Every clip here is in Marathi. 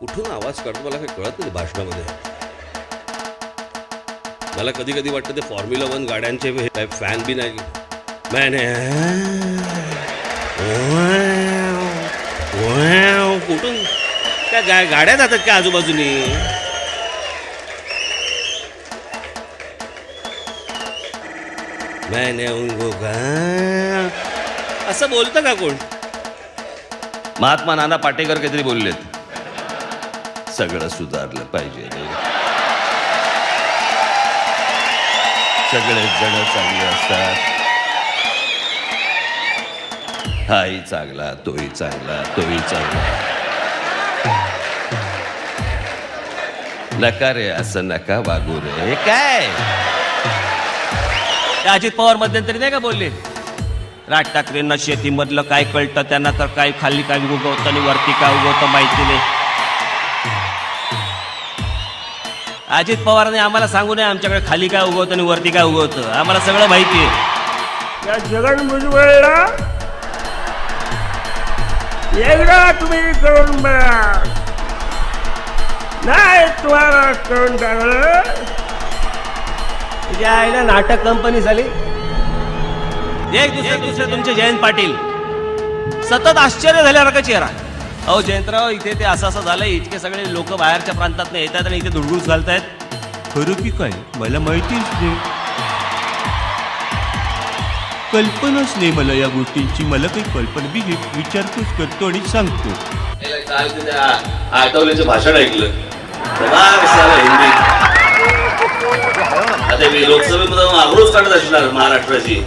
कुठून आवाज काढतो मला काही कळत नाही भाषणामध्ये. मला कधी कधी वाटतं ते फॉर्म्युला वन गाड्यांचे काय फॅन बी नाही. Eh, कुठून? त्या गा गाड्या जातात का आजूबाजूनी? मैंने eh, असं बोलतं का कोण? महात्मा नाना पाटेकर काहीतरी बोललेत. सगळं सुधारलं पाहिजे रे सगळे जण चांगले असतात हाही चांगला तोही चांगला तोही चांगला नका रे असं नका वागू रे काय अजित पवार मध्यंतरी नाही का बोलले? राज ठाकरेंना शेतीमधलं काय कळतं त्यांना तर काय खाली काय उगवतं आणि वरती काय उगवतं माहिती नाही. अजित पवारांनी आम्हाला सांगू नये आमच्याकडे खाली काय उगवतं आणि वरती काय उगवतं. आम्हाला सगळं माहिती आहे. या जगन भुजबळला एकदा तुम्ही करून बघा. नाही तुम्हाला करून टाकलं. तुझ्या आईला नाटक कंपनी झाली. एक दुसरे दुसरे तुमचे जयंत पाटील. सतत आश्चर्य झाल्यासारखा चेहरा. अहो जयंतराव इथे ते असं असं झालंय. इतके सगळे लोक बाहेरच्या प्रांतात येतात आणि इथे धुडगुस घालतायत. खरं की काय? मला माहितीच नाही. कल्पनाच नाही मला या गोष्टींची. मला काही कल्पना मी विचारपूस करतो आणि सांगतो. काल आठवल्याचं भाषण ऐकलं. हिंदी. आता मी लोकसभेमध्ये आक्रोश काढत असणार महाराष्ट्राची.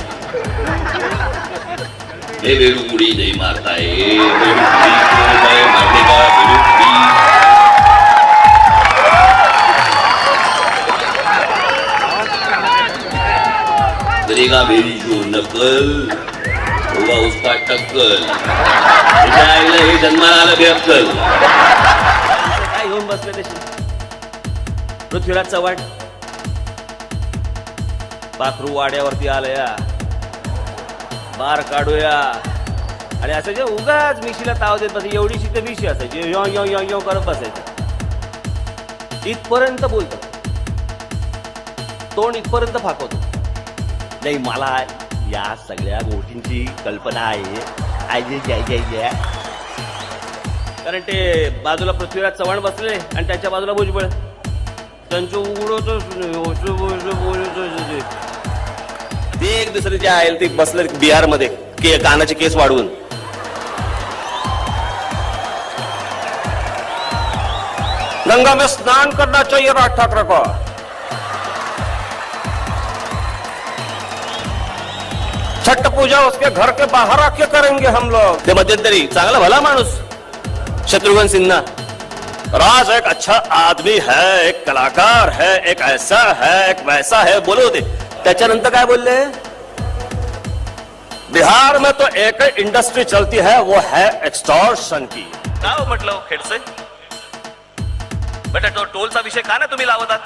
हे वेळुमुडी नाही मारताय वेळुमुडी कोण आहे? मारणे का वेळुमुडी? करेगा मेरी जो नकल होगा उसका टक्कल तुझ्या आईला हे जन्माला आलं बेअक्कल काय घेऊन बसले तशी पृथ्वीराज चव्हाण पाखरू वाड्यावरती आलया बार काढूया. आणि असं जे उगाच मिशीला ताव देत बसायची एवढीशी तर मिशी असायची. यो यो यो यो करत बसायचं. इथपर्यंत बोलतो. तोंड इथपर्यंत फाकवतो. नाही मला या सगळ्या गोष्टींची कल्पना आहे. आय जे आय जे आय कारण ते बाजूला पृथ्वीराज चव्हाण बसले आणि त्याच्या बाजूला भुजबळ. त्यांचं उघडतच ते एक दुसरे जे आहे ते बसले बिहारमध्ये के कानाचे केस वाढवून. गंगा में स्नान करना चाहिए राज ठाकरे को? छठ पूजा उसके घर के बाहर आके करेंगे हम लोग. ते मध्यंतरी चांगला भला माणूस शत्रुघ्न सिन्हा. राज एक अच्छा आदमी है एक कलाकार है एक ऐसा है एक वैसा है बोलो दे त्याच्यानंतर काय बोलले? बिहार में तो एक इंडस्ट्री चलती है वो है एक्सटॉर्शन की। हो म्हटलं खेडसे। बेटा तो टोलचा विषय का ना तुम्ही लावतात?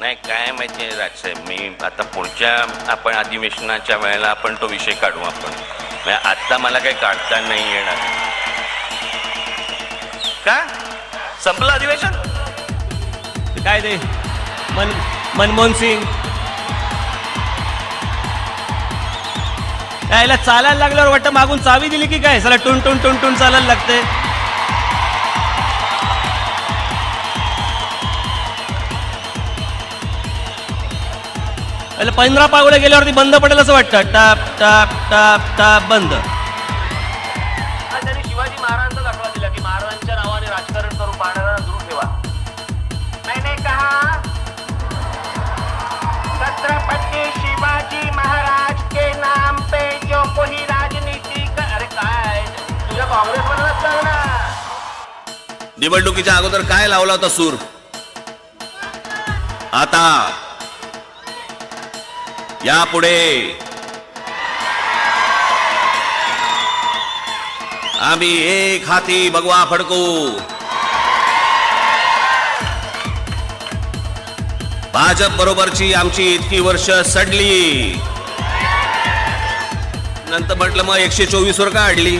नाही काय माहितीये राजसाहेब मी आता पुढच्या आपण अधिवेशनाच्या वेळेला आपण तो विषय काढू आपण. म्हणजे आता मला काही काढता नाही येणार. का? संपलं अधिवेशन? काय ते? मन मनमोहन सिंग. यायला चालायला लागल्यावर वाटतं मागून चावी दिली की काय? सला टुन टुन टुन टुन चालायला लागते. पंधरा पावलं गेल्यावरती बंद पडेल असं वाटतं. टाप टाप टाप टाप बंद. निवडणुकीच्या अगोदर काय लावला होता सूर? आता. यापुढे. आम्ही एक हाती भगवा फडकू. भाजप बरोबरची आमची इतकी वर्ष सडली. नंतर म्हटलं मग एकशे चोवीस वर का अडली?